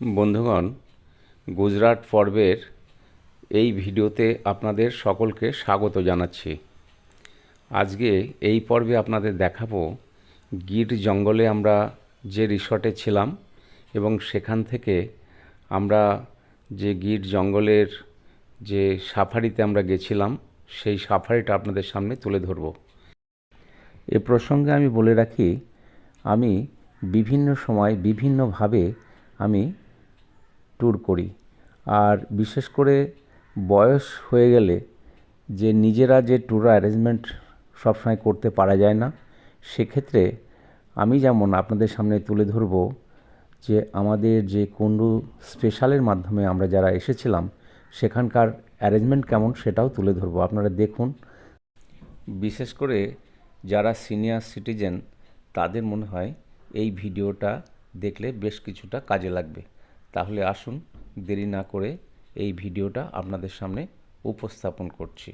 বন্ধুগণ, গুজরাট পর্বের এই ভিডিওতে আপনাদের সকলকে স্বাগত জানাচ্ছি। আজকে এই পর্বে আপনাদের দেখাবো গির জঙ্গলে আমরা যে রিসর্টে ছিলাম এবং সেখান থেকে আমরা যে গির জঙ্গলের যে সাফারিতে আমরা গেছিলাম, সেই সাফারিটা আপনাদের সামনে তুলে ধরবো। এ প্রসঙ্গে আমি বলে রাখি, আমি বিভিন্ন সময় বিভিন্নভাবে আমি ট্যুর করি। আর বিশেষ করে বয়স হয়ে গেলে যে নিজেরা যে ট্যুর অ্যারেঞ্জমেন্ট সবসময় করতে পারা যায় না, সেক্ষেত্রে আমি যেমন আপনাদের সামনে তুলে ধরবো যে আমাদের যে কুন্ডু স্পেশালের মাধ্যমে আমরা যারা এসেছিলাম, সেখানকার অ্যারেঞ্জমেন্ট কেমন সেটাও তুলে ধরবো। আপনারা দেখুন। বিশেষ করে যারা সিনিয়র সিটিজেন তাদের মনে হয় এই ভিডিওটা দেখলে বেশ কিছুটা কাজে লাগবে। তাহলে আসুন দেরি না করে এই ভিডিওটা আপনাদের সামনে উপস্থাপন করছি।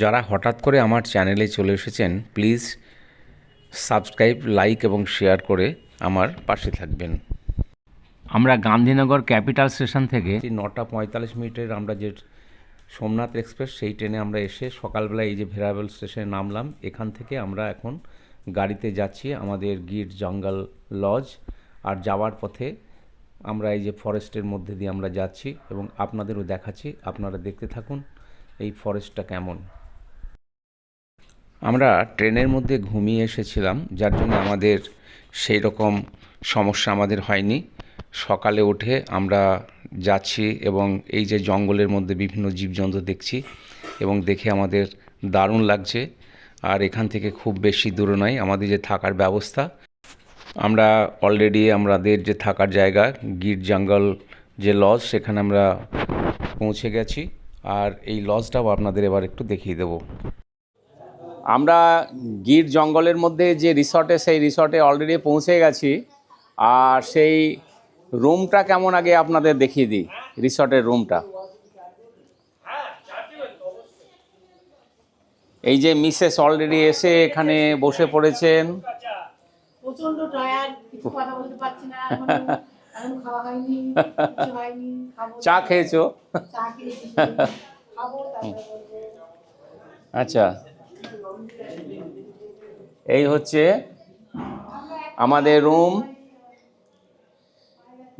যারা হঠাৎ করে আমার চ্যানেলে চলে এসেছেন প্লিজ সাবস্ক্রাইব লাইক এবং শেয়ার করে আমার পাশে থাকবেন। আমরা গান্ধীনগর ক্যাপিটাল স্টেশন থেকে নটা পঁয়তাল্লিশ মিনিটের আমরা যে সোমনাথ এক্সপ্রেস সেই ট্রেনে আমরা এসে সকালবেলা এই যে ভেরাবেল স্টেশনে নামলাম। এখান থেকে আমরা এখন গাড়িতে যাচ্ছি আমাদের গির জঙ্গল লজ আর যাওয়ার পথে আমরা এই যে ফরেস্টের মধ্যে দিয়ে আমরা যাচ্ছি এবং আপনাদেরও দেখাচ্ছি। আপনারা দেখতে থাকুন এই ফরেস্টটা কেমন। আমরা ট্রেনের মধ্যে ঘুমিয়ে এসেছিলাম, যার জন্য আমাদের সেই রকম সমস্যা আমাদের হয়নি। সকালে উঠে আমরা যাচ্ছি এবং এই যে জঙ্গলের মধ্যে বিভিন্ন জীবজন্তু দেখছি এবং দেখে আমাদের দারুণ লাগছে। আর এখান থেকে খুব বেশি দূরে নয়, আমাদের যে থাকার ব্যবস্থা আমরা অলরেডি আমাদের যে থাকার জায়গা, গির জঙ্গল যে লজ সেখানে আমরা পৌঁছে গেছি। আর এই লজটাও আপনাদের এবার একটু দেখিয়ে দেবো। আমরা গির জঙ্গলের মধ্যে যে রিসর্টে, সেই রিসর্টে অলরেডি পৌঁছে গেছি। আর সেই রুমটা কেমন আগে আপনাদের দেখিয়ে দিই, রিসর্টের রুমটা এই যে মিসেস অলরেডি এসে এখানে বসে পড়েছেন। প্রচণ্ড টায়ার্ড কিছু কথা বলতে পারছি না খাওয়া হয়নি কিছু হয়নি খাব। চা খেয়েছো? চা খেয়েছি খাব আচ্ছা। এই হচ্ছে আমাদের রুম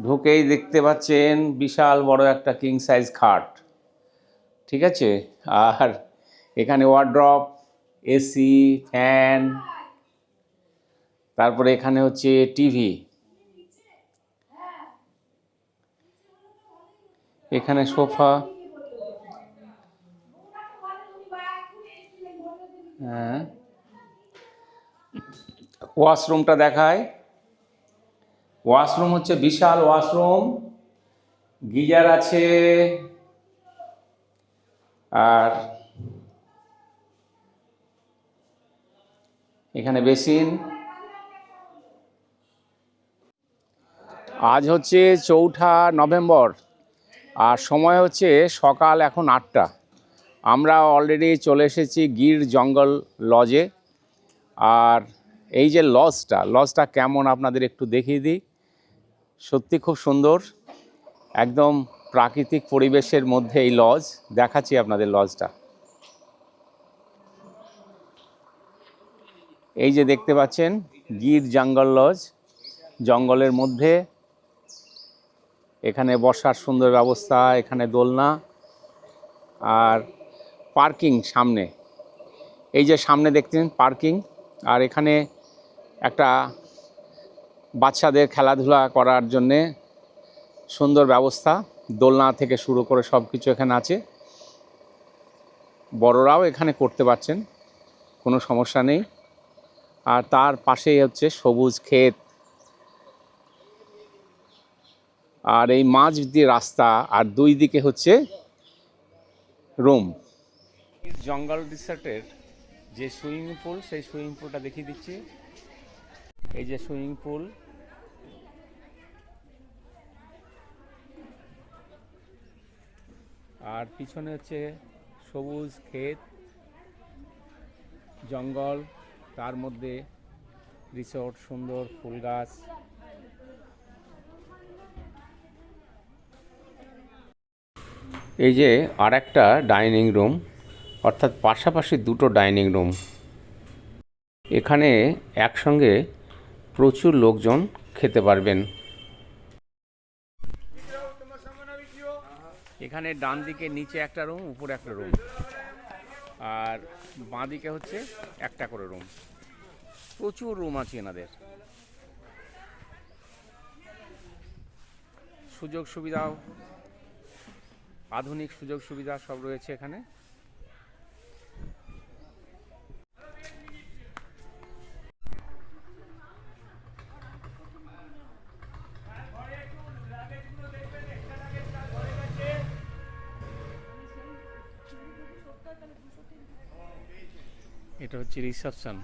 ঢুকেই দেখতে পাচ্ছেন বিশাল বড় একটা কিং সাইজ খাট। ঠিক আছে? আর এখানে ওয়ার্ড্রপ এসি ফ্যান তারপরে এখানে হচ্ছে টিভি। এখানে সোফা। হ্যাঁ। ওয়াশরুমটা দেখায়। ওয়াশরুম হচ্ছে বিশাল ওয়াশরুম। গিজার আছে। আর এখানে বেসিন। আজ হচ্ছে চৌঠা নভেম্বর আর সময় হচ্ছে সকাল এখন আটটা। আমরা অলরেডি চলে এসেছি গির জঙ্গল লজে আর এই যে লজটা লজটা কেমন আপনাদের একটু দেখিয়ে দিই। সত্যি খুব সুন্দর, একদম প্রাকৃতিক পরিবেশের মধ্যে এই লজ দেখাচ্ছি আপনাদের লজটা এই যে দেখতে পাচ্ছেন, গির জঙ্গল লজ জঙ্গলের মধ্যে এখানে বসার সুন্দর ব্যবস্থা, এখানে দোলনা আর পার্কিং সামনে। এই যে সামনে দেখছেন পার্কিং আর এখানে একটা বাচ্চাদের খেলাধুলা করার জন্যে সুন্দর ব্যবস্থা। দোলনা থেকে শুরু করে সব কিছু এখানে আছে। বড়রাও এখানে করতে পারছেন, কোনো সমস্যা নেই। আর তার পাশেই হচ্ছে সবুজ ক্ষেত। আর এই মাঝ দিয়ে রাস্তা, আর দুই দিকে হচ্ছে রুম। জঙ্গল রিসর্টের যে সুইমিং পুল, সেই সুইমিং পুলটা দেখিয়ে দিচ্ছি। এই যে সুইমিং পুল। আর পিছনে হচ্ছে সবুজ ক্ষেত, জঙ্গল, তার মধ্যে রিসোর্ট, সুন্দর ফুল গাছ। এই যে আর একটা ডাইনিং রুম, অর্থাৎ পাশাপাশি দুটো ডাইনিং রুম। এখানে একসঙ্গে প্রচুর লোকজন খেতে পারবেন। এখানে ডান দিকে নিচে একটা রুম, উপরে একটা রুম। আর বাঁ দিকে হচ্ছে একটা করে রুম। প্রচুর রুম আছে এনাদের। সুযোগ সুবিধাও আধুনিক সুযোগ সুবিধা সব রয়েছে এখানে। এটা হচ্ছে রিসেপশন।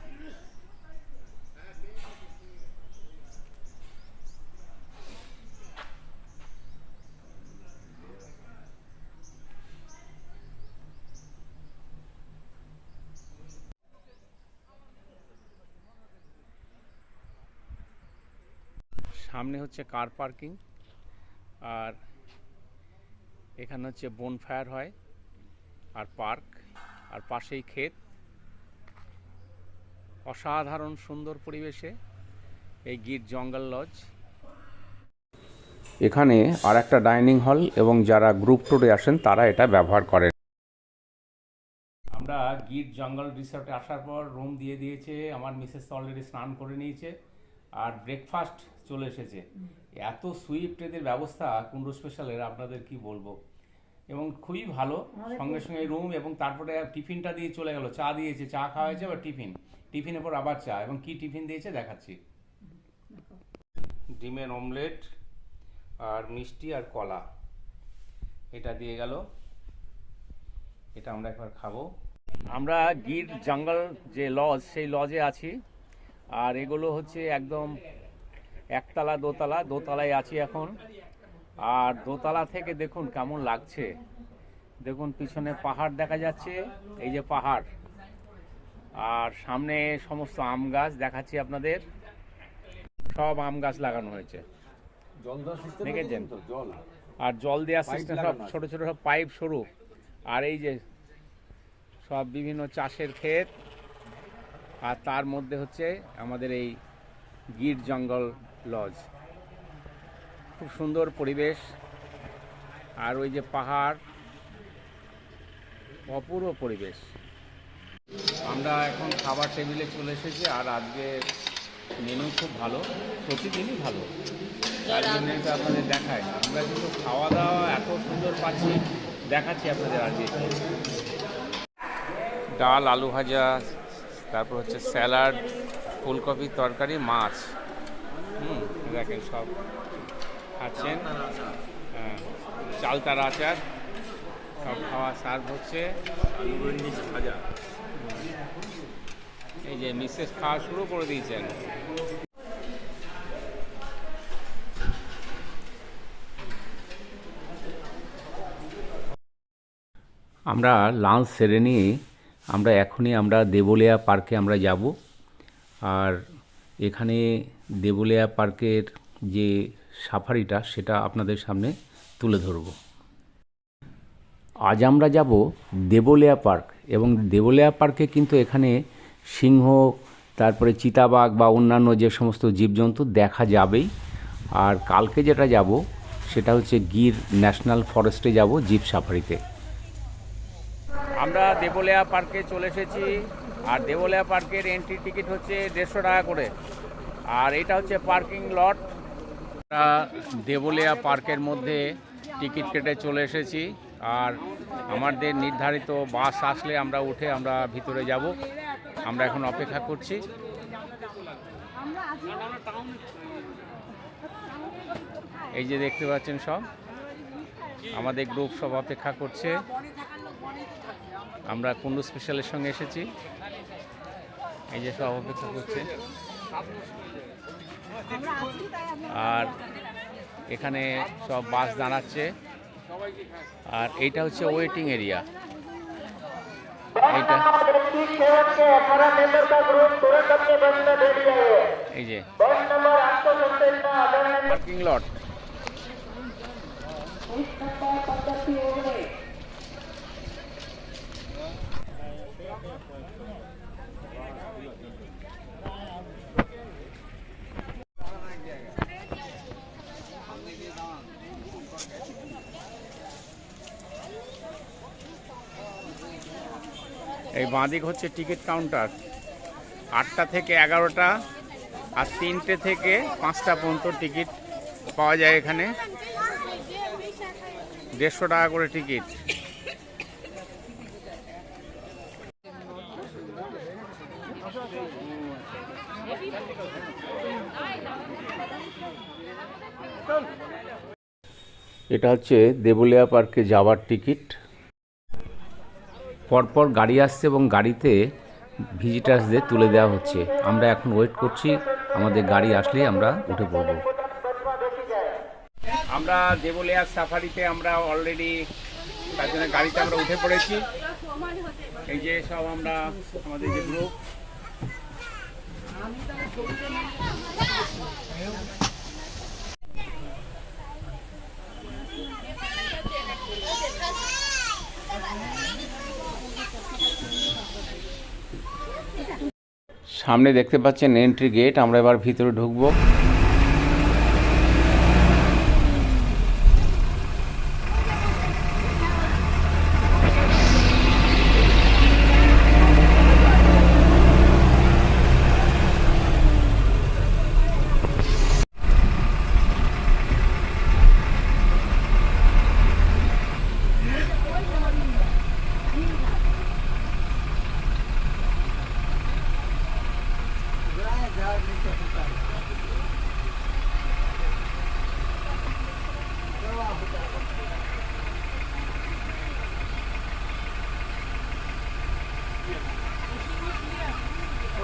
সামনে হচ্ছে কার পার্কিং আর এখানে হচ্ছে বন ফায়ার হয়, আর পার্ক আর পাশেই ক্ষেত। অসাধারণ সুন্দর পরিবেশে এই গির জঙ্গল লজ এখানে আর একটা ডাইনিং হল এবং যারা গ্রুপ ট্যুরে আসেন, তারা এটা ব্যবহার করেন। আমরা গির জঙ্গল রিসর্টে আসার পর রুম দিয়ে দিয়েছে, আমার মিসেস অলরেডি স্নান করে নিয়েছে। আর ব্রেকফাস্ট চলে এসেছে। এত সুইফট এদের ব্যবস্থা কুন্ডু স্পেশালের আপনাদের কি বলব? এবং খুবই ভালো। সঙ্গে সঙ্গে রুম এবং তারপরে টিফিনটা দিয়ে চলে গেল। চা দিয়েছে চা খাওয়া হয়েছে আবার টিফিন। টিফিনের পর আবার চা এবং কি টিফিন দিয়েছে দেখাচ্ছি। ডিমের অমলেট আর মিষ্টি আর কলা। এটা দিয়ে গেল। এটা আমরা একবার খাব। আমরা গির জঙ্গল যে লজ সেই লজে আছি। আর এগুলো হচ্ছে একদম একতলা দোতলা দোতলায় আছি এখন। আর দোতলা থেকে দেখুন কেমন লাগছে। দেখুন পিছনে পাহাড় দেখা যাচ্ছে এই যে পাহাড়। আর সামনে সমস্ত আম গাছ দেখাচ্ছি আপনাদের। সব আম গাছ লাগানো হয়েছে। দেখেছেন? জল। আর জল দেওয়ার সিস্টেম সব। ছোট ছোট সব পাইপ সরু আর এই যে সব বিভিন্ন চাষের ক্ষেত। আর তার মধ্যে হচ্ছে আমাদের এই গির জঙ্গল লজ। খুব সুন্দর পরিবেশ। আর ওই যে পাহাড়, অপূর্ব পরিবেশ। আমরা এখন খাবার টেবিলে চলে এসেছি আর আজকে মেনু খুব ভালো, প্রতিদিনই ভালো। তার জন্য এটা আপনাদের দেখায় আমরা কিন্তু খাওয়া দাওয়া এত সুন্দর পাচ্ছি, দেখাচ্ছি আপনাদের আজকে। ডাল, আলু ভাজা তারপর হচ্ছে স্যালাড ফুলকপির তরকারি, মাছ। হুম, দেখেন সব খাচ্ছেন। হ্যাঁ চালতার আচার, সব খাওয়া সার্ভ হচ্ছে। এই যে মিসেস খাওয়া শুরু করে দিয়েছেন। আমরা লাঞ্চ সেরে নিয়ে আমরা এখনই আমরা দেবলিয়া পার্কে আমরা যাব। আর এখানে দেবলিয়া পার্কের যে সাফারিটা সেটা আপনাদের সামনে তুলে ধরবো। আজ আমরা যাব দেবলিয়া পার্ক এবং দেবলিয়া পার্কে কিন্তু এখানে সিংহ, তারপরে চিতাবাঘ বা অন্যান্য যে সমস্ত জীবজন্তু দেখা যাবেই। আর কালকে যেটা যাব সেটা হচ্ছে গির ন্যাশনাল ফরেস্টে যাব জিপ সাফারিতে। আমরা দেবলিয়া পার্কে চলে এসেছি। আর দেবলিয়া পার্কের এন্ট্রি টিকিট হচ্ছে দেড়শো টাকা করে। আর এটা হচ্ছে পার্কিং লট আমরা দেবলিয়া পার্কের মধ্যে টিকিট কেটে চলে এসেছি। আর আমাদের নির্ধারিত বাস আসলে আমরা উঠে আমরা ভিতরে যাব। আমরা এখন অপেক্ষা করছি। এই যে দেখতে পাচ্ছেন সব, আমাদের গ্রুপ সব অপেক্ষা করছে। আমরা কুন্ডু স্পেশালের সঙ্গে এসেছি। এই যে সব অপেক্ষা করছে। আর এখানে সব বাস দাঁড়াচ্ছে। আর এইটা হচ্ছে ওয়েটিং এরিয়া এইটা এই যে। পার্কিং লট বাঁদিক হচ্ছে টিকিট কাউন্টার। আটটা থেকে এগারোটা আর তিনটে থেকে পাঁচটা পর্যন্ত টিকিট পাওয়া যায় এখানে। দেড়শো টাকা করে টিকিট। এটা হচ্ছে দেবুলিয়া পার্কে যাওয়ার টিকিট। পরপর গাড়ি আসছে এবং গাড়িতে ভিজিটার্সদের তুলে দেওয়া হচ্ছে। আমরা এখন ওয়েট করছি, আমাদের গাড়ি আসলেই আমরা উঠে পড়ব। আমরা দেবলিয়ার সাফারিতে আমরা অলরেডি তার জন্য গাড়িতে আমরা উঠে পড়েছি। এই যে সব আমরা, আমাদের যে গ্রুপ সামনে দেখতে পাচ্ছেন এন্ট্রি গেট আমরা এবার ভিতরে ঢুকবো।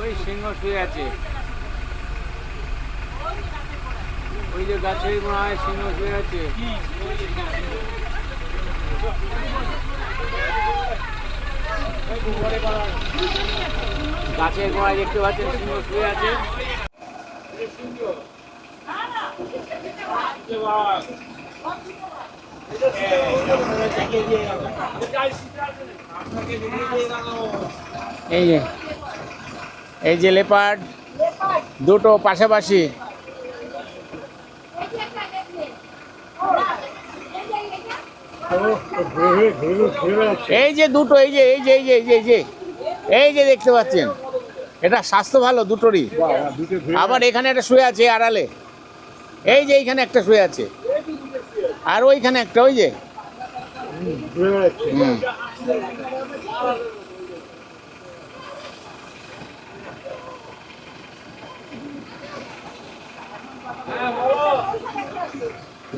ওই সিংহ শুয়ে আছে। ওই যে গাছের গোড়ায় সিংহ শুয়ে আছে। গাছের গোড়ায় দেখতে পাচ্ছেন সিংহ শুয়ে আছে। এই যে। এই যে লেপার্ড, দুটো পাশাপাশি। এই যে দুটো, এই যে এই যে এই যে এই যে এই যে দেখতে পাচ্ছেন। এটা স্বাস্থ্য ভালো, দুটোরই। আবার এখানে একটা শুয়ে আছে আড়ালে। এই যে এইখানে একটা শুয়ে আছে। আর ওইখানে একটা, ওই যে। হুম।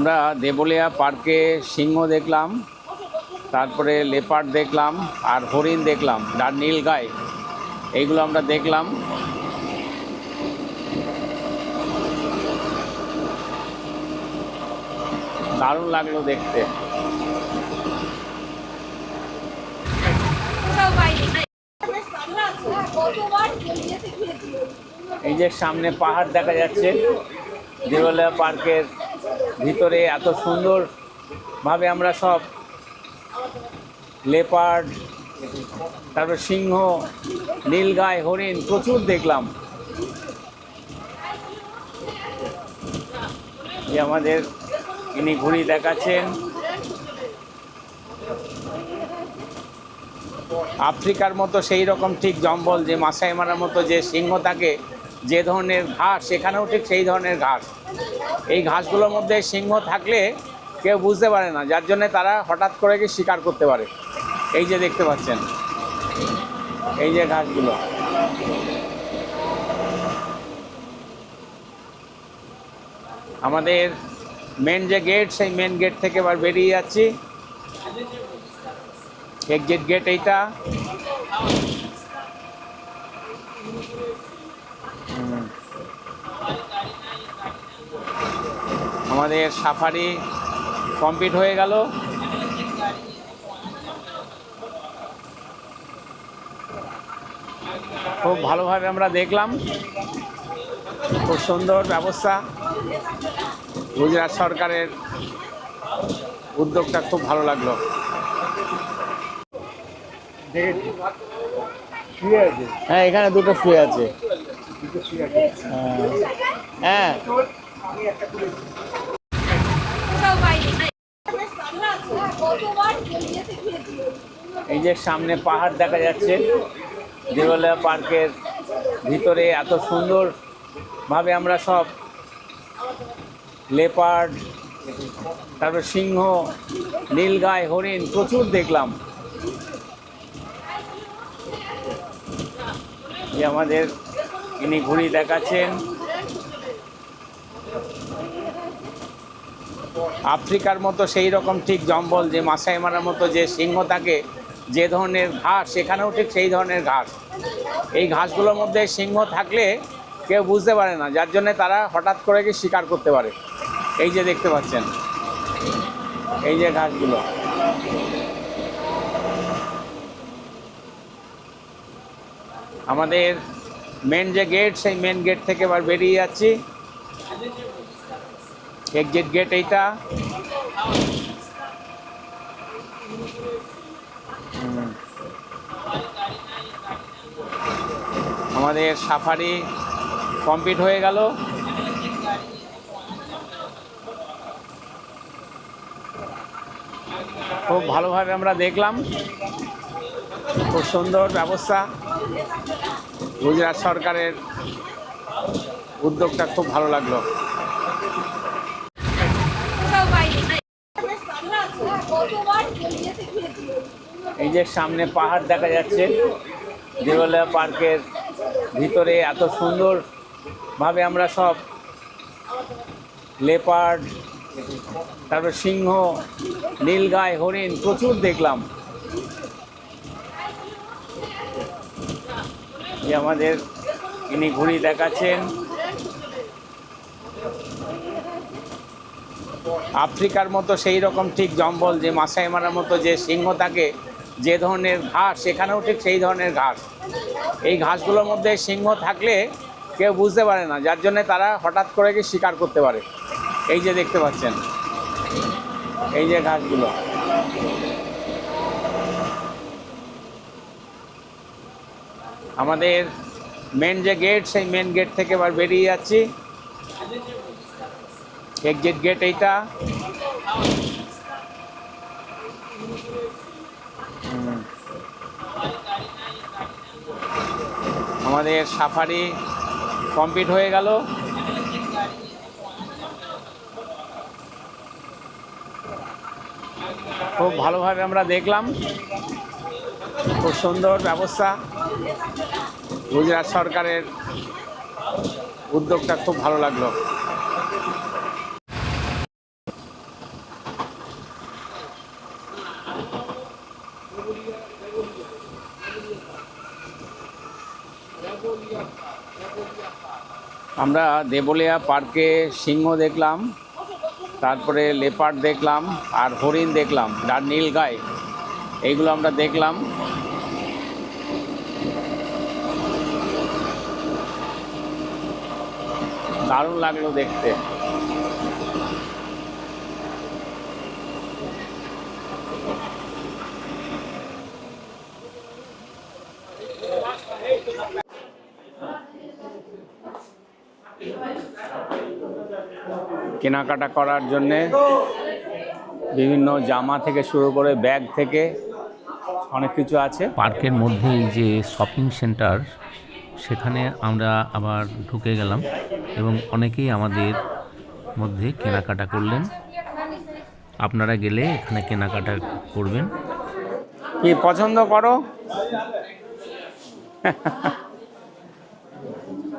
আমরা দেবলিয়া পার্কে সিংহ দেখলাম, তারপরে লেপার্ড দেখলাম, আর হরিণ দেখলাম, আর গাই এইগুলো আমরা দেখলাম। দারুণ লাগল দেখতে। এই যে সামনে পাহাড় দেখা যাচ্ছে দেওয়ালিয়া পার্কের ভিতরে এত সুন্দর ভাবে আমরা সব লেপার্ড তারপর সিংহ, নীলগাই, হরিণ প্রচুর দেখলাম। যে আমাদের ইনি ঘুড়ি দেখাচ্ছেন। আফ্রিকার মতো সেই রকম ঠিক জঙ্গল যে মাসাই মারার মতো যে সিংহ থাকে যে ধরনের ঘাস সেখানেও ঠিক সেই ধরনের ঘাস। এই ঘাসগুলোর মধ্যে সিংহ থাকলে কেউ বুঝতে পারে না, যার জন্য তারা হঠাৎ করে গিয়ে শিকার করতে পারে। এই যে দেখতে পাচ্ছেন, এই যে ঘাসগুলো। আমাদের মেন যে গেট সেই মেন গেট থেকে এবার বেরিয়ে যাচ্ছি। এক্সিট গেট এইটা। আমাদের সাফারি কমপ্লিট হয়ে গেল। খুব ভালোভাবে আমরা দেখলাম। খুব সুন্দর ব্যবস্থা। গুজরাট সরকারের উদ্যোগটা খুব ভালো লাগল। হ্যাঁ এখানে দুটো ফ্রি আছে। হ্যাঁ। এই যে সামনে পাহাড় দেখা যাচ্ছে, দেওয়ালিয়া পার্কের ভিতরে এত সুন্দর ভাবে আমরা সব লেপার্ড তারপর সিংহ নীলগাই হরিণ প্রচুর দেখলাম। আমাদের ইনি ঘুড়ি দেখাচ্ছেন। আফ্রিকার মতো সেই রকম ঠিক জম্বল যে মাসাই মারার মতো যে সিংহ থাকে, যে ধরনের ঘাস, সেখানেও ঠিক সেই ধরনের ঘাস। এই ঘাসগুলোর মধ্যে সিংহ থাকলে কেউ বুঝতে পারে না, যার জন্য তারা হঠাৎ করে কি শিকার করতে পারে। এই যে দেখতে পাচ্ছেন, এই যে ঘাসগুলো। আমাদের মেন যে গেট সেই মেন গেট থেকে এবার বেরিয়ে যাচ্ছি। এক্সিট গেট এইটা আমাদের সাফারি কমপ্লিট হয়ে গেল। খুব ভালোভাবে আমরা দেখলাম। খুব সুন্দর ব্যবস্থা। গুজরাট সরকারের উদ্যোগটা খুব ভালো লাগল। যে সামনে পাহাড় দেখা যাচ্ছে। দেওয়ালিয়া পার্কের ভিতরে এত সুন্দর ভাবে আমরা সব লেপার্ড, তারপর সিংহ নীলগাই হরিণ প্রচুর দেখলাম। যে আমাদের ইনি ঘুড়ি দেখাচ্ছেন। আফ্রিকার মতো সেই রকম ঠিক জঙ্গল যে মাসাই মারার মতো যে সিংহ থাকে যে ধরনের ঘাস, সেখানেও ঠিক সেই ধরনের ঘাস। এই ঘাসগুলোর মধ্যে সিংহ থাকলে কেউ বুঝতে পারে না, যার জন্য তারা হঠাৎ করে কি শিকার করতে পারে। এই যে দেখতে পাচ্ছেন, এই যে ঘাসগুলো। আমাদের মেন যে গেট সেই মেন গেট থেকে এবার বেরিয়ে যাচ্ছি। এক্সিট গেট এইটা। আমাদের সাফারি কমপ্লিট হয়ে গেল। খুব ভালোভাবে আমরা দেখলাম। খুব সুন্দর ব্যবস্থা। গুজরাট সরকারের উদ্যোগটা খুব ভালো লাগল। আমরা দেবলিয়া পার্কে সিংহ দেখলাম, তারপরে লেপার্ড দেখলাম, আর হরিণ দেখলাম আর নীলগাই এইগুলো আমরা দেখলাম। দারুণ লাগল দেখতে। কেনাকাটা করার জন্যে বিভিন্ন জামা থেকে শুরু করে ব্যাগ থেকে অনেক কিছু আছে। পার্কের মধ্যেই যে শপিং সেন্টার সেখানে আমরা আবার ঢুকে গেলাম এবং অনেকেই আমাদের মধ্যে কেনাকাটা করলেন। আপনারা গেলে এখানে কেনাকাটা করবেন। কি পছন্দ করো?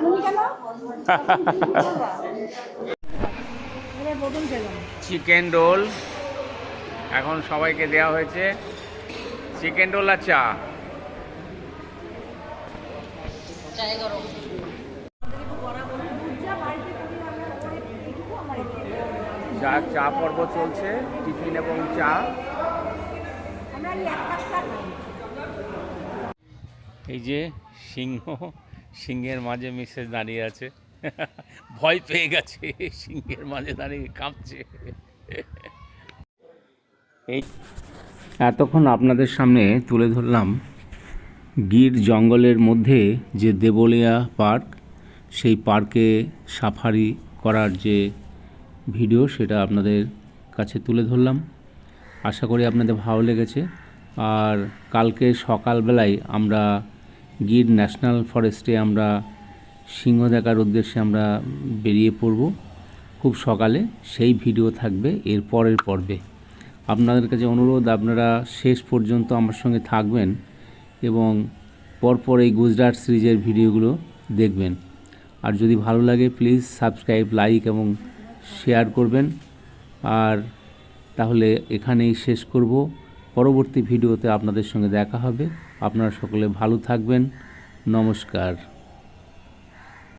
চিকেন রোল এখন সবাইকে দেওয়া হয়েছে চিকেন রোল আর চা। চা চা পর্ব চলছে, টিফিন এবং চা। এই যে সিংহ। সিংহের মাঝে মিসেস দাঁড়িয়ে আছে। ভয় পেয়ে গেছে, সিংহের মাঝে দাঁড়িয়ে কাঁপছে। এই এতক্ষণ আপনাদের সামনে তুলে ধরলাম গির জঙ্গলের মধ্যে যে দেবলিয়া পার্ক, সেই পার্কে সাফারি করার যে ভিডিও সেটা আপনাদের কাছে তুলে ধরলাম। আশা করি আপনাদের ভালো লেগেছে। আর কালকে সকালবেলায় আমরা গির ন্যাশনাল ফরেস্টে আমরা সিংহ দেখার উদ্দেশ্যে আমরা বেরিয়ে পড়ব খুব সকালে। সেই ভিডিও থাকবে এর পরের পর্বে। আপনাদের কাছে অনুরোধ, আপনারা শেষ পর্যন্ত আমার সঙ্গে থাকবেন এবং পরপর এই গুজরাট সিরিজের ভিডিওগুলো দেখবেন। আর যদি ভালো লাগে, প্লিজ সাবস্ক্রাইব, লাইক এবং শেয়ার করবেন। আর তাহলে এখানেই শেষ করব। পরবর্তী ভিডিওতে আপনাদের সঙ্গে দেখা হবে। আপনারা সকলে ভালো থাকবেন। নমস্কার।